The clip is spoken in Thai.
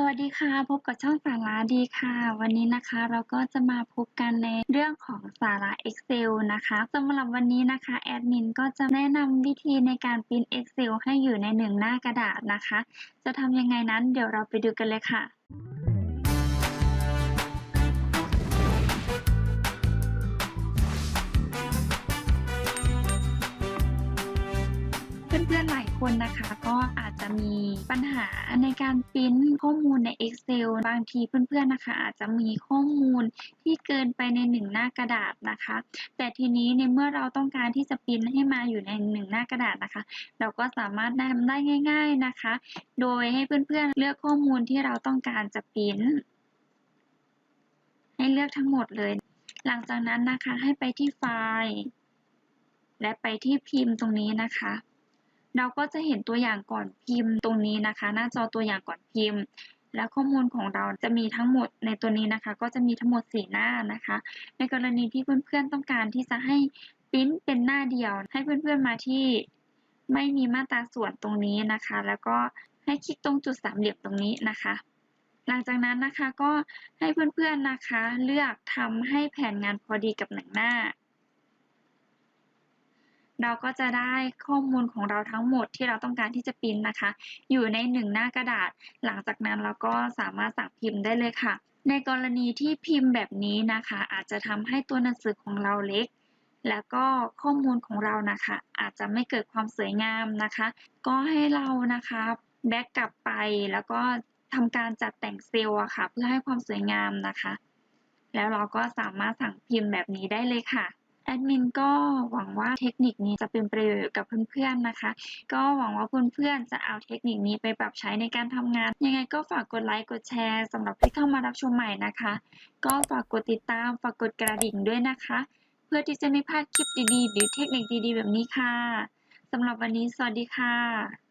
สวัสดีค่ะ พบกับช่องสาระดีค่ะ วันนี้นะคะเราก็จะมาพบกันในเรื่องของสาระ Excel นะคะสำหรับวันนี้นะคะแอดมินก็จะแนะนำวิธีในการพิมพ์ Excel ให้อยู่ในหนึ่งหน้ากระดาษนะคะ จะทำยังไงนั้นเดี๋ยวเราไปดูกันเลยค่ะ เพื่อนๆหลายคนนะคะ ก็อาจจะมีปัญหาในการปริ้นข้อมูลใน Excel บางทีเพื่อนๆนะคะ อาจจะมีข้อมูลที่เกินไปในหนึ่งหน้ากระดาษนะคะ แต่ทีนี้ในเมื่อเราต้องการที่จะปริ้นให้มาอยู่ในหนึ่งหน้ากระดาษนะคะ เราก็สามารถทำได้ง่าย ๆนะคะ โดยให้เพื่อนๆเลือกข้อมูลที่เราต้องการจะปริ้นให้เลือกทั้งหมดเลย หลังจากนั้นนะคะให้ไปที่ไฟล์ และไปที่พิมพ์ตรงนี้นะคะ เราก็จะเห็นตัวอย่างก่อนพิมพ์ตรงนี้นะคะ หน้าจอตัวอย่างก่อนพิมพ์ แล้วข้อมูลของเราจะมีทั้งหมดในตัวนี้นะคะ ก็จะมีทั้งหมด 4 หน้านะคะ ในกรณีที่เพื่อนๆต้องการที่จะให้ปริ้นเป็นหน้าเดียว ให้เพื่อนๆมาที่ไม่มีมาตราส่วนตรงนี้นะคะ แล้วก็ให้คลิกตรงจุดสามเหลี่ยมตรงนี้นะคะ หลังจากนั้นนะคะก็ให้เพื่อนๆนะคะ เลือกทำให้แผนงานพอดีกับหนังหน้า เราก็จะได้ข้อมูลของเราทั้งหมดที่เราต้องการที่จะปริ้นนะคะ อยู่ในหนึ่งหน้ากระดาษ หลังจากนั้นเราก็สามารถสั่งพิมพ์ได้เลยค่ะ ในกรณีที่พิมพ์แบบนี้นะคะ อาจจะทำให้ตัวหนังสือของเราเล็กแล้วก็ข้อมูลของเรานะคะ อาจจะไม่เกิดความสวยงามนะคะ ก็ให้เรานะคะแบ็กกลับไปแล้วก็ทำการจัดแต่งเซลล์อะค่ะ เพื่อให้ความสวยงามนะคะ แล้วเราก็สามารถสั่งพิมพ์แบบนี้ได้เลยค่ะ แอดมินก็หวังว่าเทคนิคนี้จะเป็นประโยชน์กับเพื่อนๆนะคะ ก็หวังว่าเพื่อนๆจะเอาเทคนิคนี้ไปปรับใช้ในการทำงาน ยังไงก็ฝากกดไลค์กดแชร์สำหรับที่เข้ามารับชมใหม่นะคะ ก็ฝากกดติดตามฝากกดกระดิ่งด้วยนะคะ เพื่อที่จะไม่พลาดคลิปดีๆ หรือเทคนิคดีๆ แบบนี้ค่ะสำหรับวันนี้สวัสดีค่ะ